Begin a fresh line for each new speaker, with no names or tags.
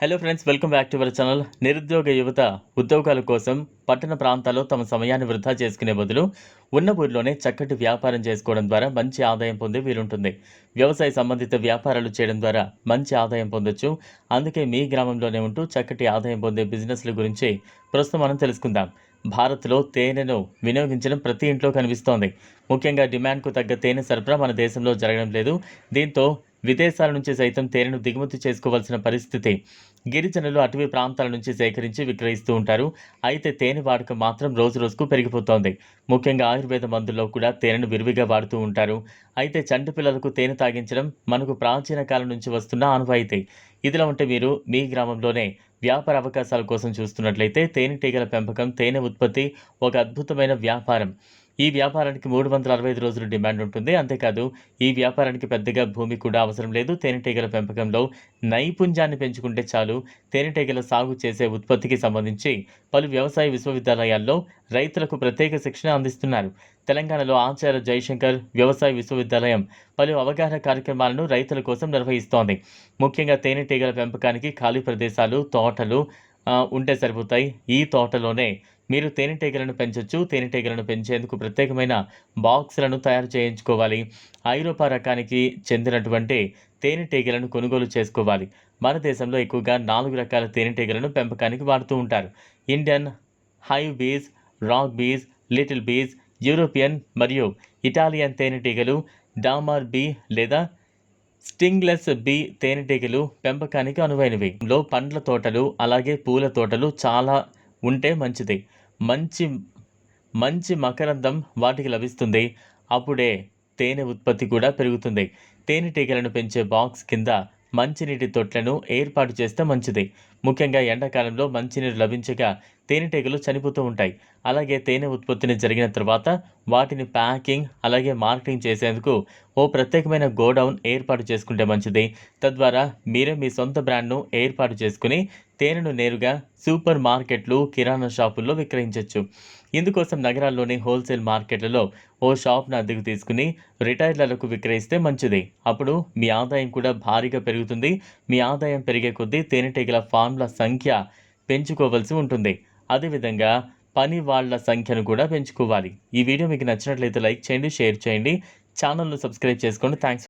Hello friends welcome back to our channel నిరుద్యోగ యువత ఉద్యోగాల కోసం పట్టణ ప్రాంతాల్లో తమ సమయాన్ని వృధా చేసుకునే బదులు ఉన్న ఊరిలోనే చక్కటి వ్యాపారం చేసుకోవడం ద్వారా మంచి ఆదాయం పొందే వీలుంటుంది. వ్యవసాయ సంబంధిత వ్యాపారాలు చేయడం ద్వారా మంచి ఆదాయం పొందొచ్చు. అందుకే మీ గ్రామంలోనే ఉంటూ చక్కటి ఆదాయం పొందే బిజినెస్ల గురించి ప్రస్తుతం మనం తెలుసుకుందాం. భారత్లో తేనెను వినియోగించడం ప్రతి ఇంట్లో కనిపిస్తోంది. ముఖ్యంగా డిమాండ్కు తగ్గ తేనె సరఫరా మన దేశంలో జరగడం లేదు. దీంతో విదేశాల నుంచి సైతం తేనెను దిగుమతి చేసుకోవాల్సిన పరిస్థితి గిరిజనులు అటవీ ప్రాంతాల నుంచి సేకరించి విక్రయిస్తూ ఉంటారు. అయితే తేనె వాడకం మాత్రం రోజు రోజుకు పెరిగిపోతోంది. ముఖ్యంగా ఆయుర్వేద మందుల్లో కూడా తేనెను విరివిగా వాడుతూ ఉంటారు. అయితే చంటి పిల్లలకు తేనె తాగించడం మనకు ప్రాచీన కాలం నుంచి వస్తున్న ఆనవాయితీ. ఇదిలా ఉంటే మీరు మీ గ్రామంలోనే వ్యాపార అవకాశాల కోసం చూస్తున్నట్లయితే తేనెటీగల పెంపకం తేనె ఉత్పత్తి ఒక అద్భుతమైన వ్యాపారం. ఈ వ్యాపారానికి మూడు వందల అరవై ఐదు రోజులు డిమాండ్ ఉంటుంది. అంతేకాదు ఈ వ్యాపారానికి పెద్దగా భూమి కూడా అవసరం లేదు. తేనెటీగల పెంపకంలో నైపుణ్యాన్ని పెంచుకుంటే చాలు. తేనెటీగల సాగు చేసే ఉత్పత్తికి సంబంధించి పలు వ్యవసాయ విశ్వవిద్యాలయాల్లో రైతులకు ప్రత్యేక శిక్షణ అందిస్తున్నారు. తెలంగాణలో ఆచార్య జయశంకర్ వ్యవసాయ విశ్వవిద్యాలయం పలు అవగాహన కార్యక్రమాలను రైతుల కోసం నిర్వహిస్తోంది. ముఖ్యంగా తేనెటీగల పెంపకానికి ఖాళీ ప్రదేశాలు తోటలు ఉంటే సరిపోతాయి. ఈ తోటలోనే మీరు తేనెటీగలను పెంచవచ్చు తేనెటీగలను పెంచేందుకు ప్రత్యేకమైన బాక్సులను తయారు చేయించుకోవాలి. ఐరోపా రకానికి చెందినటువంటి తేనెటీగలను కొనుగోలు చేసుకోవాలి. మన దేశంలో ఎక్కువగా నాలుగు రకాల తేనెటీగలను పెంపకానికి వాడుతూ ఉంటారు. Indian hive bees rock bees little bees European మరియు ఇటాలియన్ తేనెటీగలు డామర్ బీ లేదా స్టింగ్లెస్ బీ తేనెటీగలు పెంపకానికి అనువైనవి. లో పండ్ల తోటలు అలాగే పూల తోటలు చాలా ఉంటే మంచిది. మంచి మంచి మకరందం వాటికి లభిస్తుంది. అప్పుడే తేనె ఉత్పత్తి కూడా పెరుగుతుంది. తేనెటీగలను పెంచే బాక్స్ కింద మంచినీటి తొట్లను ఏర్పాటు చేస్తే మంచిది. ముఖ్యంగా ఎండాకాలంలో మంచినీరు లభించగా తేనెటీగలు చనిపోతూ ఉంటాయి. అలాగే తేనె ఉత్పత్తిని జరిగిన తర్వాత వాటిని ప్యాకింగ్ అలాగే మార్కెటింగ్ చేసేందుకు ఓ ప్రత్యేకమైన గోడౌన్ ఏర్పాటు చేసుకుంటే మంచిది. తద్వారా మీరే మీ సొంత బ్రాండ్ను ఏర్పాటు చేసుకుని తేనెను నేరుగా సూపర్ మార్కెట్లు కిరాణా షాపుల్లో విక్రయించవచ్చు ఇందుకోసం నగరాల్లోని హోల్సేల్ మార్కెట్లలో ఓ షాప్ను అద్దెకు తీసుకుని రిటైర్లకు విక్రయిస్తే మంచిది. అప్పుడు మీ ఆదాయం కూడా భారీగా పెరుగుతుంది. మీ ఆదాయం పెరిగే కొద్దీ తేనెటీగల ఫామ్ల సంఖ్య పెంచుకోవలసి ఉంటుంది. అదేవిధంగా పని వాళ్ళ సంఖ్యను కూడా పెంచుకోవాలి. ఈ వీడియో మీకు నచ్చినట్లయితే లైక్ చేయండి షేర్ చేయండి. ఛానల్ను సబ్స్క్రైబ్ చేసుకోండి. థ్యాంక్స్